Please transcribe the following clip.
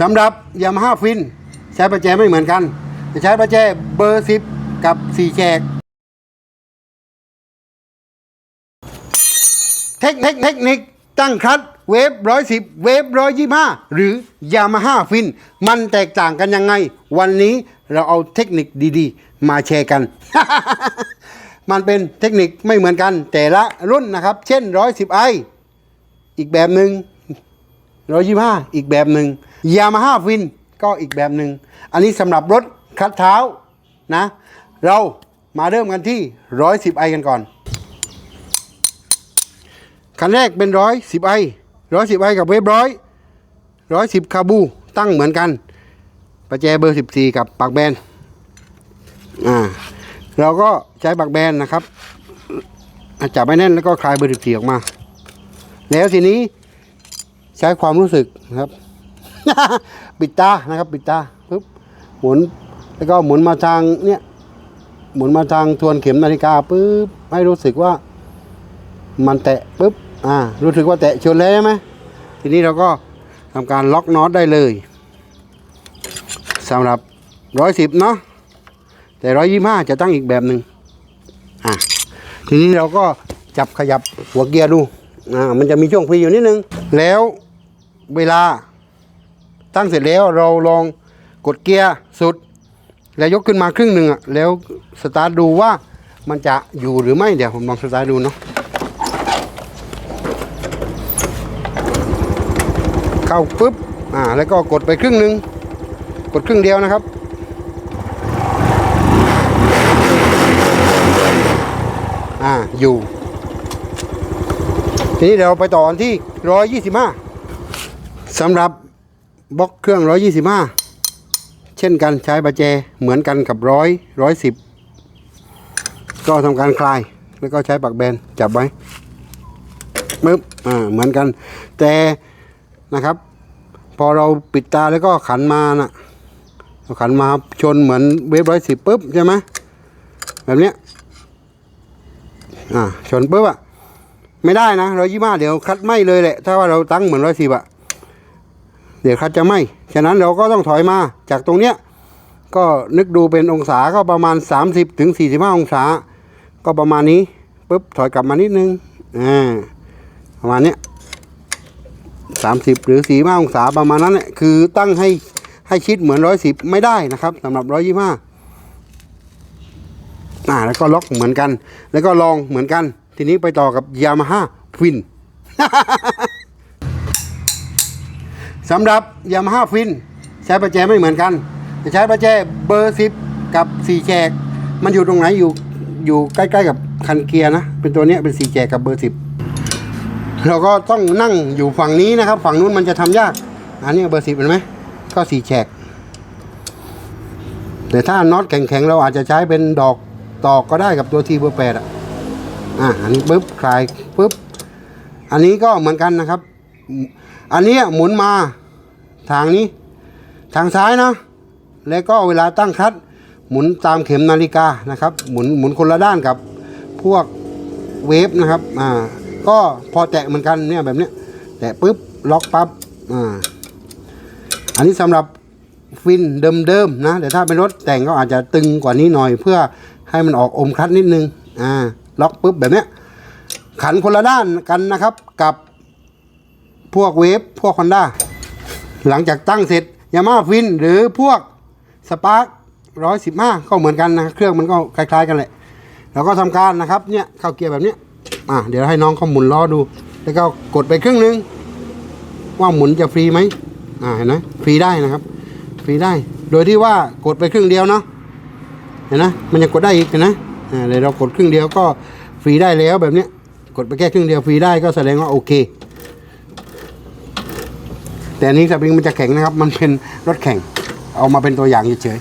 สำหรับยามาฮ่าฟินใช้ประแจไม่เหมือนกัน จะใช้ประแจเบอร์ 10 กับ 4 แฉกเทคนิคเทคนิคตั้งคลัตเวฟร้อยสิบเวฟร้อยยี่ห้าหรือยามาฮ่าฟิน มันแตกต่างกันยังไง วันนี้เราเอาเทคนิคดีๆ มาแชร์กัน มันเป็นเทคนิคไม่เหมือนกัน แต่ละรุ่นนะครับ เช่นร้อยสิบไออีกแบบหนึ่งร้อยยี่ห้าอีกแบบหนึ่ง ยามาฮ่าฟินก็อีกแบบหนึ่งอันนี้สำหรับรถคัดเท้านะ เรามาเริ่มกันที่ร้อยสิบไอกันก่อน คันแรกเป็นร้อยสิบไอร้อยสิบไอกับเวฟร้อยร้อยสิบคาบูตั้งเหมือนกันประแจเบอร์สิบสี่กับปากแบนอ่าเราก็ใช้ปากแบนนะครับจับไม่แน่นแล้วก็คลายเบอร์สิบสี่ออกมา แล้วทีนี้ใช้ความรู้สึกนะครับ ปิดตานะครับ ปิดตาปุ๊บหมุนแล้วก็หมุนมาทางเนี่ยหมุนมาทางทวนเข็มนาฬิกาปุ๊บให้รู้สึกว่า มันแตะปุ๊บอ่ารู้สึกว่าแตะชนแล้วใช่ไหมทีนี้เราก็ทำการล็อกน็อตได้เลยสำหรับร้อยสิบเนาะแต่ร้อยยี่ห้าจะตั้งอีกแบบหนึ่งอะทีนี้เราก็จับขยับหัวเกียร์ดูอ่ามันจะมีช่วงฟรีอยู่นิดนึง แล้วเวลา ตั้งเสร็จแล้วเราลองกดเกียร์สุด แล้วยกขึ้นมาครึ่งหนึ่งอะแล้วสตาร์ทดูว่ามันจะอยู่หรือไม่เดี๋ยวผมลองสตาร์ทดูเนาะเข้าปุ๊บอ่าแล้วก็กดไปครึ่งหนึ่งกดครึ่งเดียวนะครับ อ่าอยู่ ทีนี้เดี๋ยวไปต่อนที่ร้อยยี่สิบห้าสำหรับ บล็อกเครื่องร้อยยี่สิบห้าเช่นกันใช้ประแจเหมือนกันกับร้อยร้อยสิบก็ทำการคลายแล้วก็ใช้ปักแบนจับไว้ปึ๊บอ่าเหมือนกัน แต่นะครับ พอเราปิดตาแล้วก็ขันมานะ่ะขันมาชนเหมือนเวฟร้อยสิบปุ๊บใช่ไหมแบบเนี้ยอ่าชนปุ๊บอะไม่ได้นะร้อยยี่ห้าเดี๋ยวคัดไหมเลยแหละ ถ้าว่าเราตั้งเหมือนร้อยสิบอะ เดี๋ยวคัดจะไหมฉะนั้นเราก็ต้องถอยมาจากตรงเนี้ยก็นึกดูเป็นองศาก็ประมาณ 30ถึง45 องศา ก็ประมาณนี้ปุ๊บถอยกลับมานิดนึงอ่าประมาณเนี้ยสามสิบหรือสี่ห้าองศาประมาณนั้นแหละคือตั้งให้ให้ชิดเหมือนร้อยสิบไม่ได้นะครับสำหรับร้อยยี่ห้าอ่าแล้วก็ล็อกเหมือนกัน แล้วก็ลองเหมือนกัน ทีนี้ไปต่อกับยามาฮ่าฟิน สำหรับยามาฮ่าฟินใช้ประแจไม่เหมือนกันจะใช้ประแจเบอร์สิบกับสี่แฉกมันอยู่ตรงไหนอยู่อยู่ใกล้ๆกับคันเกียร์นะ เป็นตัวนี้เป็นสี่แฉกกับเบอร์สิบเราก็ต้องนั่งอยู่ฝั่งนี้นะครับ ฝั่งนู้นมันจะทำยาก อันนี้เบอร์สิบเห็นไหมก็สี่แฉกแต่ถ้าน็อตแข็งๆเราอาจจะใช้เป็นดอกตอกก็ได้กับตัวทีเบอร์แปดอะอะอันนี้ปุ๊บคลายปุ๊บอันนี้ก็เหมือนกันนะครับ อันนี้หมุนมาทางนี้ ทางซ้ายนะ แล้วก็เวลาตั้งคัดหมุนตามเข็มนาฬิกานะครับ หมุนหมุนคนละด้านกับพวกเวฟนะครับอ่าก็พอแตะเหมือนกันเนี่ยแบบเนี้ยแตะปุ๊บล็อกปั๊บอ่าอันนี้สำหรับฟินเดิมๆนะแต่ถ้าเป็นรถแต่งก็อาจจะตึงกว่านี้หน่อย เพื่อให้มันออกอมคัดนิดนึงอ่าล็อกปุ๊บแบบเนี้ยขันคนละด้านกันนะครับกับ พวกเวฟพวกคอนด้าหลังจากตั้งเสร็จยามาฟินหรือพวกสปาร์คร้อยสิบห้าก็เหมือนกันนะเครื่องมันก็คล้าย ๆ กันแหละเราก็ทำการนะครับเนี่ยเข้าเกียร์แบบนี้อะเดี๋ยวให้น้องเขาหมุนล้อดู แล้วก็กดไปครึ่งนึง ว่าหมุนจะฟรีไหมอ่าเห็นไหมฟรีได้นะครับ ฟรีได้ โดยที่ว่ากดไปครึ่งเดียวเนาะเห็นนะมันยังกดได้อีกเห็นนะอ่าเลยวเรากดครึ่งเดียวก็ฟรีได้แล้วแบบนี้กดไปแค่ครึ่งเดียวฟรีได้ก็แสดงว่าโอเค แต่อันนี้สปริงมันจะแข็งนะครับ มันเป็นรถแข่ง เอามาเป็นตัวอย่างเฉย